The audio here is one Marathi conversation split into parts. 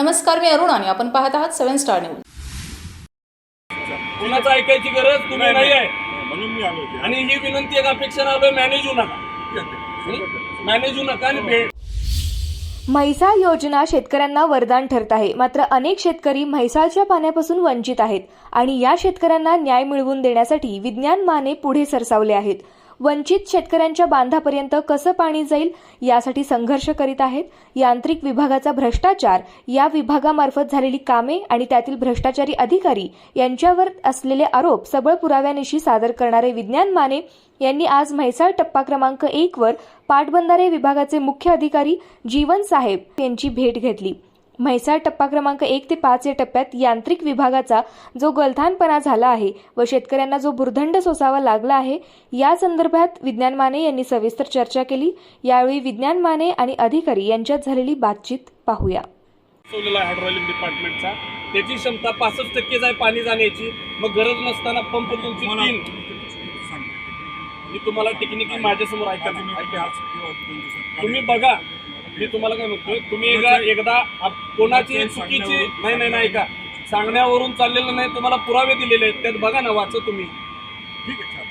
नमस्कार मी अरुण आणि आपण पाहत आहात सेव्हन स्टार न्यूज. कुणाचं ऐकायची गरज? तुम्ही नाही आहे म्हणून मी आलो. आणि ही विनंती एक अपेक्षा आलोय मॅनेज होऊ नका. मॅनेज होऊ नका आणि भेट. म्हैसाळ योजना शेतकऱ्यांना वरदान ठरत आहे. मात्र अनेक शेतकरी म्हैसाळच्या पाण्यापासून वंचित आहेत आणि या शेतकऱ्यांना न्याय मिळवून देण्यासाठी विज्ञान माने पुढे सरसावले आहेत. वंचित शेतकऱ्यांच्या बांधापर्यंत कसं पाणी जाईल यासाठी संघर्ष करीत आहेत. यांत्रिक विभागाचा भ्रष्टाचार या विभागामार्फत झालेली कामे आणि त्यातील भ्रष्टाचारी अधिकारी यांच्यावर असलेले आरोप सबळ पुराव्यानिशी सादर करणारे विज्ञान माने यांनी आज म्हैसाळ टप्पा क्रमांक एक वर पाटबंधारे विभागाचे मुख्य अधिकारी जीवन साहेब यांची भेट घेतली. म्हैसाळ टप्पा क्रमांक एक ते पाच या टप्प्यात यांत्रिक विभागाचा जो गलथानपणा झाला आहे व शेतकऱ्यांना जो भुर्दंड सोसावा लागला आहे या संदर्भात विज्ञान माने यांनी सविस्तर चर्चा केली. यावेळी विज्ञान माने आणि अधिकारी यांच्यात झालेली बातचीत पाहूया. हायड्रॉलिक डिपार्टमेंटचा. त्याची क्षमता पासष्ट टक्केच आहे पाणी जाण्याची. मग गरज नसताना पंप तुमची तीन. मी तुम्हाला टेक्निकली माझ्यासमोर ऐका. तुम्ही बघा. मी तुम्हाला काय म्हणतोय तुम्ही एकदा एकदा आप- कोणाची चुकीची नाही नाही नाही ऐका. सांगण्यावरून चाललेलं नाही तुम्हाला पुरावे दिलेले आहेत त्यात बघा ना वाचा तुम्ही. ठीक आहे.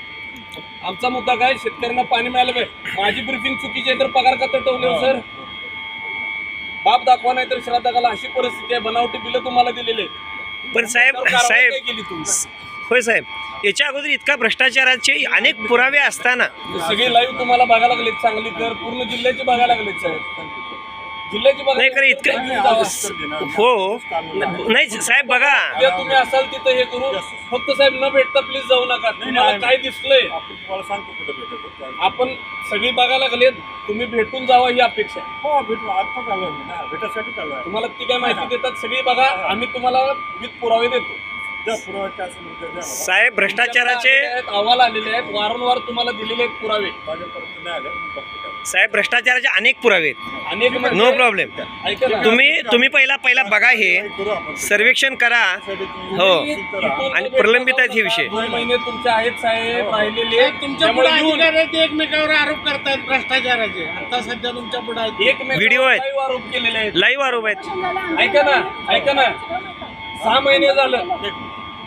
आमचा मुद्दा काय शेतकऱ्यांना पाणी मिळालं पाहिजे माझी ब्रिफिंग चुकीची आहे तर पगार का तटवले हो, सर? बाप दाखवा नाही तर श्राद्धाला अशी परिस्थिती आहे बनावटी बिलं तुम्हाला दिलेले आहेत. पण साहेब साहेब केली तुम्ही? होय साहेब. याच्या अगोदर इतका भ्रष्टाचाराचे अनेक पुरावे असताना. सगळे लाईव्ह तुम्हाला बघायला लागलेत चांगली तर पूर्ण जिल्ह्याची बघायला लागलेत साहेब. जिल्ह्याची बघा नाही खरं इतकं हो. नाही साहेब बघा. उद्या तुम्ही असाल तिथं हे करू फक्त साहेब न भेटता प्लीज जाऊ नका. तुम्हाला नाही. काय दिसलंय? आपण तुम्हाला सांगतो कुठं आपण सगळी बघायला लागलेत. तुम्ही भेटून जावा ही अपेक्षा आहे. हो भेटू. आता चालू आहे मी. ना भेटासाठी चालू आहे तुम्हाला ती काय माहिती देतात? सगळी बघा. आम्ही तुम्हाला विथ पुरावे देतो. साहेब भ्रष्टाचाराचे अहवाल आलेले आहेत. वारंवार तुम्हाला दिलेले आहेत पुरावे. साहेब भ्रष्टाचाराचे अनेक पुरावे आहेत. अनेक म्हणजे- नो प्रॉब्लेम. तुम्ही तुम्ही पहिला पहिला बघा हे. सर्वेक्षण करा. हो. आणि प्रलंबित आहेत हे विषय. महिने तुमचे आहेत साहेब राहिलेले तुमच्यापुढे येऊन अधिकारी आहेत, ते एकमेकावर आरोप करतायत भ्रष्टाचाराचे. आता सध्या तुमच्यापुढे आहेत. व्हिडिओ आहेत. आरोप केलेले आहेत. लाईव्ह आरोप आहेत. ऐका ना ऐका ना. सहा महिने झालं.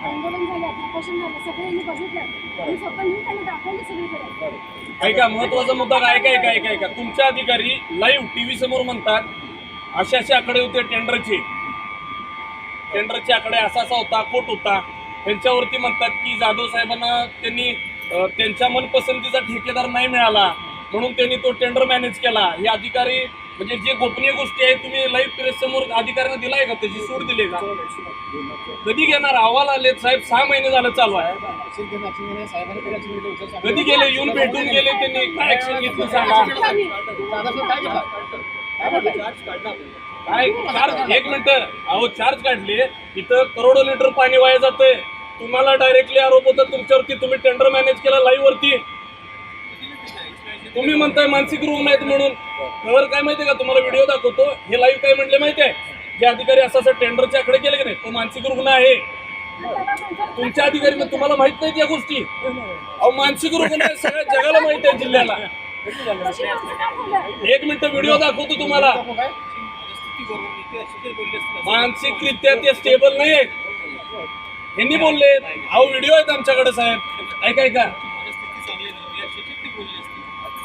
आंदोलन झालं उपोषण झालं सगळ्यांनी बघितलं. आणि स्वतः मी त्यांना दाखवलं सगळीकडे. ऐका महत्त्वाचा मुद्दा काय? काय काय काय का तुमचे अधिकारी लाईव्ह टीव्ही समोर म्हणतात असे असे आकडे होते टेंडरचे टेंडरचे आकडे असा असा होता कोट होता. त्यांच्यावरती म्हणतात की जाधव साहेबांना त्यांनी अं, त्यांच्या मनपसंतीचा ठेकेदार नाही मिळाला म्हणून त्यांनी तो टेंडर मॅनेज केला. हे अधिकारी म्हणजे जे गोपनीय गोष्टी आहेत तुम्ही लाईव्ह प्रेस समोर अधिकाऱ्यांना दिलाय का? त्याची सूट दिली का? कधी घेणार? अहवाल आले साहेब सहा महिने झालं चालू आहे. कधी गेले? येऊन भेटून गेले त्यांनी? काय ऍक्शन घेतली सांगा? काय चार्ज एक मिनिट अहो चार्ज काढले. इथं करोडो लिटर पाणी वाया जातंय. तुम्हाला डायरेक्टली आरोप होता तुमच्यावरती तुम्ही टेंडर मॅनेज केला लाईव्ह वरती. तुम्ही म्हणताय मानसिक रुग्ण आहेत म्हणून. खबर काय माहितीये का? तुम्हाला व्हिडिओ दाखवतो. हे लाईव्ह काय म्हटले माहितीये? जे अधिकारी असं असं टेंडरच्या आकडे केले की नाही तो मानसिक रुग्ण आहे. तुमच्या अधिकारी मग तुम्हाला माहीत नाहीत या गोष्टी. अहो मानसिक रुग्ण सगळ्या जगाला माहीत आहे जिल्ह्याला. एक मिनिट व्हिडिओ दाखवतो तुम्हाला. मानसिकरित्या ते स्टेबल नाही आहेत यांनी बोलले अहो व्हिडिओ आहेत आमच्याकडे साहेब. ऐका ऐका.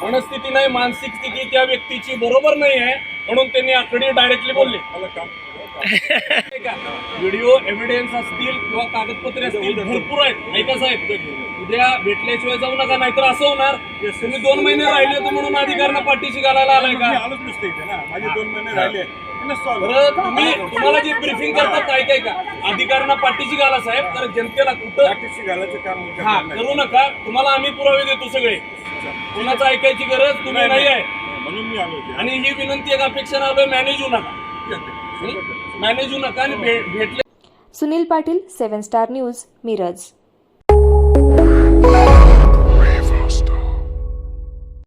मनस्थिती नाही मानसिक स्थिती त्या व्यक्तीची बरोबर नाही आहे म्हणून त्यांनी आकडे डायरेक्टली बोलले. व्हिडिओ एव्हिडन्स असतील किंवा कागदपत्रे असतील भरपूर आहेत. ऐका साहेब उद्या भेटल्याशिवाय जाऊ नका नाहीतर असं होणार. तुम्ही दोन महिने राहिले होते म्हणून अधिकाऱ्यांना पाठीशी घालायला आलाय का? आलोच माझे दोन महिने राहिले. तुम्ही तुम्हाला जे ब्रिफिंग करतात ऐकाय का अधिकाऱ्यांना पाठीशी घाला साहेब कारण जनतेला कुठं पाठीशी घालायचं काम करू नका. तुम्हाला आम्ही पुरावे देतो सगळे. कोणाचं ऐकायची गरज? तुम्ही नाही आहे म्हणून मी आलो होते. आणि ही विनंती एक अपेक्षा आलोय मॅनेज होऊ नका. मॅनेज होऊ नका आणि भे- भेटले Sunil Patil seven star news Miraj.